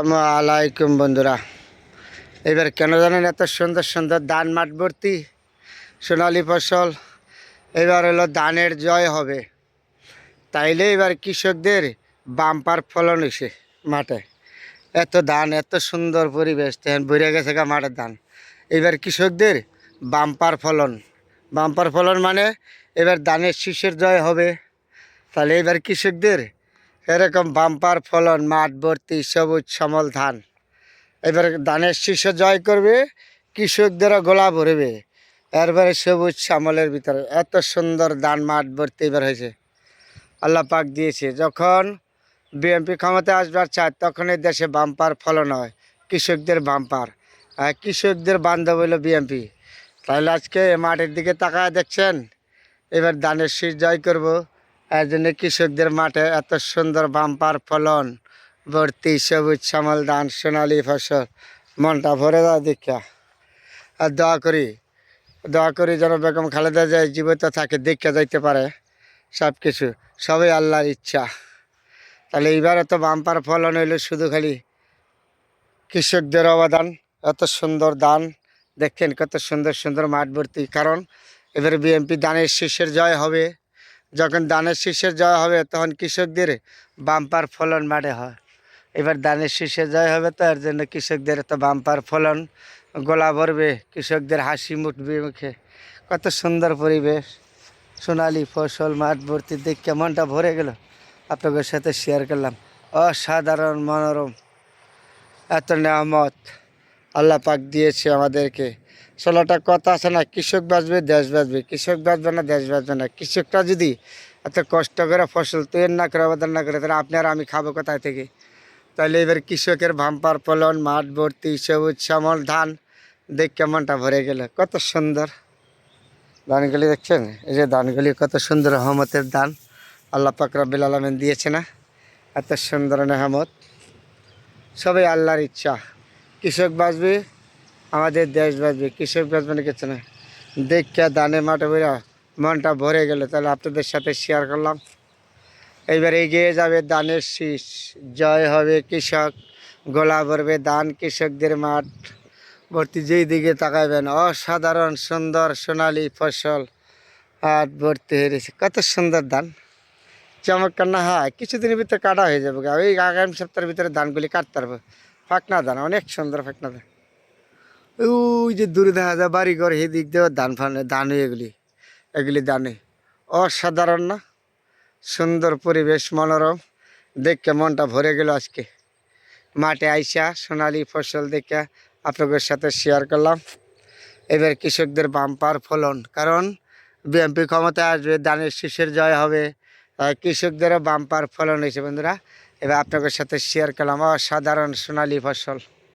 আলাইকুম বন্ধুরা। এবার কেন জানেন এত সুন্দর সুন্দর ধান মাঠ ভর্তি, সোনালি ফসল, এবার হলো ধানের জয় হবে। তাইলে এবার কৃষকদের বাম্পার ফলন হয়েছে মাঠে। এত ধান, এত সুন্দর পরিবেশ তেমন বইরে গেছে গা মাঠের ধান। এবার কৃষকদের বাম্পার ফলন। বাম্পার ফলন মানে এবার ধানের শীষের জয় হবে। তাহলে এবার কৃষকদের এরকম বাম্পার ফলন, মাঠ ভর্তি, সবুজ, সমল ধান। এবার ধানের শীর্ষ জয় করবে, কৃষকদেরও গোলা ভরবে। এরপরে সবুজ শ্যামলের ভিতরে। এত সুন্দর ধান মাঠ ভর্তি এবার হয়েছে। আল্লাহ পাক দিয়েছে, যখন বিএনপি ক্ষমতায় আসবার চায় তখন এই দেশে বাম্পার ফলন হয়, কৃষকদের বাম্পার। আর কৃষকদের বান্ধব হইল বিএনপি। তাহলে আজকে মাঠের দিকে তাকায় দেখছেন, এবার ধানের শীষ জয় করব। এর জন্য কৃষকদের মাঠে এত সুন্দর বাম্পার ফলন, ভর্তি সবুজ শ্যামল ধান, সোনালি ফসল, মনটা ভরে দেওয়া দীক্ষা। আর দোয়া করি দোয়া করি যেন বেগম খালেদা যায় জীবিত থাকে, দীক্ষা যাইতে পারে সব কিছু সবই আল্লাহর ইচ্ছা। তাহলে এইবারে তো বাম্পার ফলন হইল শুধু খালি কৃষকদের অবদান, এত সুন্দর দান দেখেন কত সুন্দর সুন্দর মাঠ ভর্তি। কারণ এবারে বিএনপি দানের শীর্ষের জয় হবে। যখন দানের শীর্ষের জয় হবে, তখন কৃষকদের বাম্পার ফলন মাঠে হয়। এবার দানের শীর্ষে জয় হবে তো এর জন্য কৃষকদের তো বাম্পার ফলন গোলা ভরবে, কৃষকদের হাসি মুঠবে মুখে। কত সুন্দর পরিবেশ। সোনালি ফসল, মাঠ ভর্তি, দেখে কেমনটা ভরে গেল। আপনাদের সাথে শেয়ার করলাম। অসাধারণ মনোরম। এত নেয়ামত। আল্লাহ পাক দিয়েছে আমাদেরকে। ষোলোটা কথা আছে না, কৃষক বাঁচবে, দেশ বাঁচবে। কৃষক বাঁচবে না, দেশ বাঁচবে না। কৃষকটা যদি এত কষ্ট করে ফসল তৈরি না করে, অবদান না করে, তাহলে আপনি আর আমি খাব কোথায় থেকে? তাহলে এবার কৃষকের ভাম্পার ফলন, মাঠ ভর্তি, সবুজ শ্যামল ধান, দেখ কেমনটা ভরে গেল। কত সুন্দর। ধানগুলি দেখছেন? এই যে ধানগুলি কত সুন্দর রহমতের ধান। আল্লাহ পাক রব্বিল আলমেন দিয়েছে না? এত সুন্দর নেহামত সবাই আল্লাহর ইচ্ছা। কৃষক বাঁচবে আমাদের দেশ বাঁচবে, কৃষক বাঁচবে না কিছু না। দেখে দানে মাঠে বেরা মনটা ভরে গেল, তাহলে আপনাদের সাথে শেয়ার করলাম। এইবার এগিয়ে যাবে দানের শীষ। জয় হবে কৃষক, গোলা ভরবে দান কৃষকদের মাঠ। ভর্তি যেই দিকে তাকাবেন অসাধারণ, সুন্দর, সোনালি ফসল। হাট ভর্তি হয়ে রয়েছে, কত সুন্দর ধান চমৎকার না, হয়, কিছুদিনের ভিতরে কাটা হয়ে যাবে ওই আগামী সপ্তাহের ভিতরে ধানগুলি কাটতে পারব। ফাঁকনা ধান অনেক সুন্দর ফাঁকনা ধান ওই যে দূরে দেখা যায় বাড়ি ঘর দিক দিয়ে ধান ফান, ধান এগুলি এগুলি ধানে অসাধারণ না? সুন্দর পরিবেশ, মনোরম। দেখে মনটা ভরে গেল আজকে। মাঠে আইসা সোনালি ফসল দেখে আপনাদের সাথে শেয়ার করলাম। এবার কৃষকদের বাম্পার ফলন, কারণ বিএনপি ক্ষমতায় আসবে, ধানের শীষের জয় হবে কৃষকদেরও বাম্পার ফলন হয়েছে বন্ধুরা। এবার আপনাদের সাথে শেয়ার করলাম, অসাধারণ সোনালি ফসল।